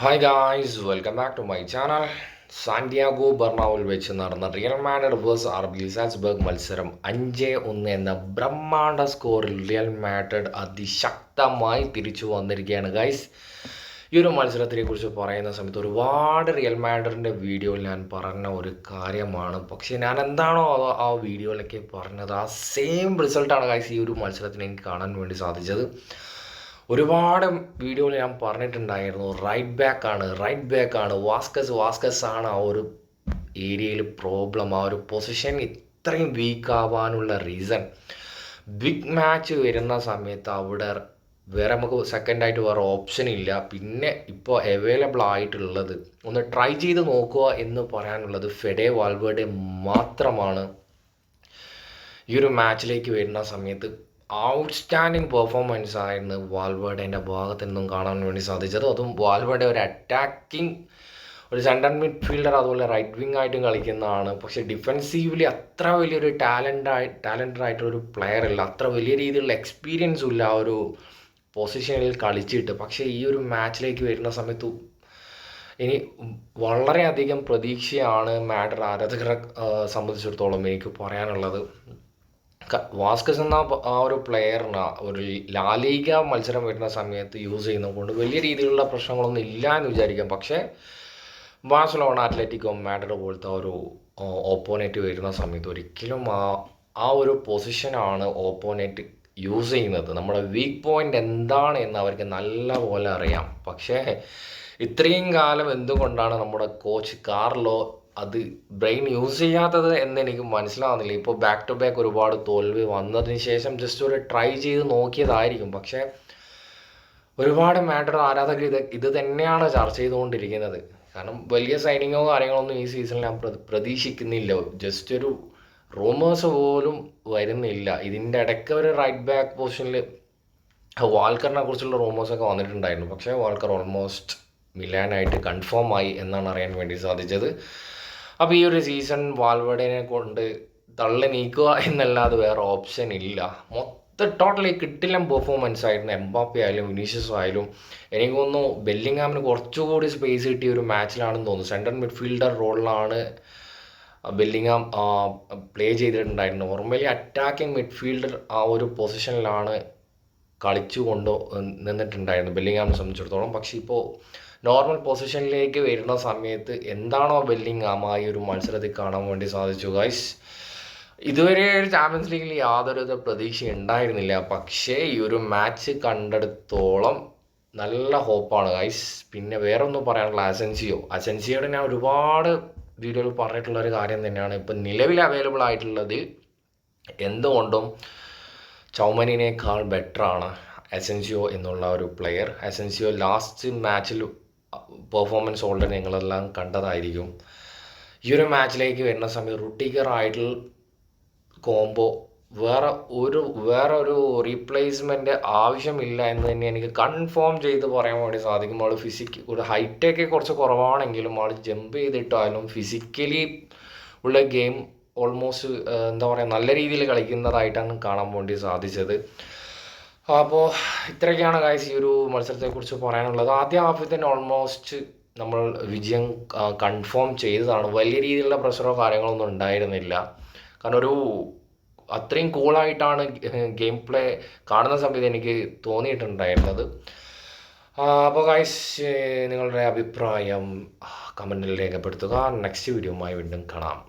Hi guys welcome back to my channel Santiago ബർണാവിൽ വെച്ച് നടന്ന real Madrid versus R B Salzburg മത്സരം അഞ്ച് ഒന്ന് എന്ന ബ്രഹ്മാണ്ഡ സ്കോറിൽ റിയൽ മാഡ്രിഡ് അതിശക്തമായി തിരിച്ചു വന്നിരിക്കുകയാണ്. ഗൈസ് ഈ ഒരു മത്സരത്തിനെ കുറിച്ച് പറയുന്ന സമയത്ത് ഒരുപാട് റിയൽ മാഡ്രിഡിന്റെ വീഡിയോയിൽ ഞാൻ പറഞ്ഞ ഒരു കാര്യമാണ്. പക്ഷേ ഞാൻ എന്താണോ ആ വീഡിയോയിലൊക്കെ പറഞ്ഞത് ആ സെയിം റിസൾട്ടാണ് ഗൈസ് ഈ ഒരു മത്സരത്തിന് എനിക്ക് കാണാൻ വേണ്ടി സാധിച്ചത്. ഒരുപാട് വീഡിയോയിൽ ഞാൻ പറഞ്ഞിട്ടുണ്ടായിരുന്നു. റൈറ്റ് ബാക്ക് ആണ് റൈറ്റ് ബാക്ക് ആണ്. വാസ്കസ് വാസ്കസ് ആണ് ആ ഒരു ഏരിയയിൽ പ്രോബ്ലം ആ ഒരു പൊസിഷൻ ഇത്രയും വീക്ക് ആവാനുള്ള റീസൺ ബിഗ് മാച്ച് വരുന്ന സമയത്ത് അവിടെ വേറെ നമുക്ക് സെക്കൻഡായിട്ട് വേറെ ഓപ്ഷൻ ഇല്ല. പിന്നെ ഇപ്പോൾ അവൈലബിൾ ആയിട്ടുള്ളത് ഒന്ന് ട്രൈ ചെയ്ത് നോക്കുക എന്ന് പറയാനുള്ളത് ഫെഡെ വാൽവേർഡെ മാത്രമാണ് ഈ ഒരു മാച്ചിലേക്ക് വരുന്ന സമയത്ത് ഔട്ട്സ്റ്റാൻഡിങ് പെർഫോമൻസ് ആയിരുന്നു വാൽവേർഡേന്റെ ഭാഗത്ത് നിന്നും കാണാൻ വേണ്ടി സാധിച്ചത്. അതും വാൽവേർഡെ ഒരു അറ്റാക്കിംഗ് ഒരു സെൻട്രൽ മിഡ്ഫീൽഡർ അതുപോലെ റൈറ്റ് വിങ് ആയിട്ടും കളിക്കുന്നതാണ്. പക്ഷേ ഡിഫെൻസീവ്ലി അത്ര വലിയൊരു ടാലന്റ് ആയി ടാലന്റഡ് ആയിട്ടൊരു പ്ലെയർ ഇല്ല അത്ര വലിയ രീതിയിലുള്ള എക്സ്പീരിയൻസും ഇല്ല ആ ഒരു പൊസിഷനിൽ കളിച്ചിട്ട്. പക്ഷേ ഈ ഒരു മാച്ചിലേക്ക് വരുന്ന സമയത്ത് ഇനി വളരെയധികം പ്രതീക്ഷയാണ് മാഡർ ആരാധകരെ സംബന്ധിച്ചിടത്തോളം എനിക്ക് പറയാനുള്ളത്. വാസ്കസ് എന്ന ആ ഒരു പ്ലെയറിന് ഒരു ലാലീഗ മത്സരം വരുന്ന സമയത്ത് യൂസ് ചെയ്യുന്നത് കൊണ്ട് വലിയ രീതിയിലുള്ള പ്രശ്നങ്ങളൊന്നും ഇല്ല എന്ന് വിചാരിക്കാം. പക്ഷേ ബാഴ്സലോണ അത്ലറ്റിക്കോ മാഡ്രിഡ് പോലത്തെ ഒരു ഓപ്പോണേറ്റ് വരുന്ന സമയത്ത് ഒരിക്കലും ആ ആ ഒരു പൊസിഷനാണ് ഓപ്പോണേറ്റ് യൂസ് ചെയ്യുന്നത്. നമ്മുടെ വീക്ക് പോയിന്റ് എന്താണ് എന്ന് അവർക്ക് നല്ല പോലെ അറിയാം. പക്ഷേ ഇത്രയും കാലം എന്തുകൊണ്ടാണ് നമ്മുടെ കോച്ച് കാർലോ അത് ബ്രെയിൻ യൂസ് ചെയ്യാത്തത് എന്ന് എനിക്ക് മനസ്സിലാവുന്നില്ല. ഇപ്പോൾ ബാക്ക് ടു ബാക്ക് ഒരുപാട് തോൽവി വന്നതിന് ശേഷം ജസ്റ്റ് ഒരു ട്രൈ ചെയ്ത് നോക്കിയതായിരിക്കും. പക്ഷേ ഒരുപാട് മാറ്റർ ആരാധകർ ഇത് ഇത് തന്നെയാണ് ചർച്ച ചെയ്തുകൊണ്ടിരിക്കുന്നത്. കാരണം വലിയ സൈനിങ്ങോ കാര്യങ്ങളൊന്നും ഈ സീസണിൽ ഞാൻ പ്രതീക്ഷിക്കുന്നില്ല. ജസ്റ്റ് ഒരു റൂമേഴ്സ് പോലും വരുന്നില്ല. ഇതിന്റെ ഇടയ്ക്ക് ഒരു റൈറ്റ് ബാക്ക് പൊസിഷനിൽ വാൾക്കറിനെ കുറിച്ചുള്ള റൂമേഴ്സൊക്കെ വന്നിട്ടുണ്ടായിരുന്നു. പക്ഷേ വാൾക്കർ ഓൾമോസ്റ്റ് മിലാനായിട്ട് കൺഫേം ആയി എന്നാണ് അറിയാൻ വേണ്ടി സാധിച്ചത്. അപ്പോൾ ഈ ഒരു സീസൺ വാൽവടേനെ കൊണ്ട് തള്ളി നീക്കുക എന്നല്ലാതെ വേറെ ഓപ്ഷൻ ഇല്ല. മൊത്തം ടോട്ടലി കിട്ടില്ല പെർഫോമൻസ് ആയിരുന്നു. എംബാപ്പി ആയാലും വിനീഷ്യസ് ആയാലും. എനിക്ക് തോന്നുന്നു ബെല്ലിങ്ങാമിന് കുറച്ചുകൂടി സ്പേസ് കിട്ടിയ ഒരു മാച്ചിലാണെന്ന് തോന്നുന്നു. സെൻട്രൽ മിഡ്ഫീൽഡർ റോളിലാണ് ബെല്ലിങ്ങാം പ്ലേ ചെയ്തിട്ടുണ്ടായിരുന്നു നോർമലി അറ്റാക്കിംഗ് മിഡ്ഫീൽഡർ ആ ഒരു പൊസിഷനിലാണ് കളിച്ചു കൊണ്ടോ നിന്നിട്ടുണ്ടായിരുന്നു ബെല്ലിങ്ങാമിനെ സംബന്ധിച്ചിടത്തോളം. പക്ഷേ ഇപ്പോൾ നോർമൽ പൊസിഷനിലേക്ക് വരുന്ന സമയത്ത് എന്താണോ ബെല്ലിങ്ങാം ആ ഒരു മത്സരത്തിൽ കാണാൻ വേണ്ടി സാധിച്ചു ഗൈസ് ഇതുവരെ ഒരു ചാമ്പ്യൻസ് ലീഗിൽ യാതൊരു പ്രതീക്ഷ ഉണ്ടായിരുന്നില്ല. പക്ഷേ ഈ ഒരു മാച്ച് കണ്ടെടുത്തോളം നല്ല ഹോപ്പാണ് ഗൈസ് പിന്നെ വേറെ ഒന്നും പറയാനുള്ള അസെൻസിയോ? അസെൻസിയോടെ ഞാൻ ഒരുപാട് വീഡിയോയിൽ പറഞ്ഞിട്ടുള്ള ഒരു കാര്യം തന്നെയാണ്. ഇപ്പം നിലവിൽ അവൈലബിൾ ആയിട്ടുള്ളത് എന്തുകൊണ്ടും ചൗമനിനേക്കാൾ ബെറ്ററാണ് അസെൻസിയോ എന്നുള്ള ഒരു പ്ലെയർ അസെൻസിയോ ലാസ്റ്റ് മാച്ചിൽ പെർഫോമൻസ് ഓൾറെഡി നിങ്ങളെല്ലാം കണ്ടതായിരിക്കും. ഈ ഒരു മാച്ചിലേക്ക് വരുന്ന സമയത്ത് റുട്ടിക്കർ ആയിട്ടുള്ള കോംബോ വേറെ ഒരു വേറെ ഒരു റീപ്ലേസ്മെന്റ് ആവശ്യമില്ല എന്ന് തന്നെ എനിക്ക് കൺഫേം ചെയ്ത് പറയാൻ വേണ്ടി സാധിക്കും. ആൾ ഫിസിക് ഒരു ഹൈറ്റൊക്കെ കുറച്ച് കുറവാണെങ്കിലും ആൾ ജമ്പ് ചെയ്തിട്ടായാലും ഫിസിക്കലി ഉള്ള ഗെയിം ഓൾമോസ്റ്റ് എന്താ പറയുക നല്ല രീതിയിൽ കളിക്കുന്നതായിട്ടാണ് കാണാൻ വേണ്ടി സാധിച്ചത്. അപ്പോൾ ഇത്രയൊക്കെയാണ് കാഴ്ച ഈ ഒരു മത്സരത്തെക്കുറിച്ച് പറയാനുള്ളത്. ആദ്യ ഹാഫിൽ തന്നെ ഓൾമോസ്റ്റ് നമ്മൾ വിജയം കൺഫേം ചെയ്തതാണ്. വലിയ രീതിയിലുള്ള പ്രഷറോ കാര്യങ്ങളൊന്നും ഉണ്ടായിരുന്നില്ല. കാരണം ഒരു അത്രയും കൂളായിട്ടാണ് ഗെയിം പ്ലേ കാണുന്ന സമയത്ത് എനിക്ക് തോന്നിയിട്ടുണ്ടായിരുന്നത്. അപ്പോൾ ഗൈസ് നിങ്ങളുടെ അഭിപ്രായം കമന്റിൽ രേഖപ്പെടുത്തുക. നെക്സ്റ്റ് വീഡിയോയുമായി വീണ്ടും കാണാം.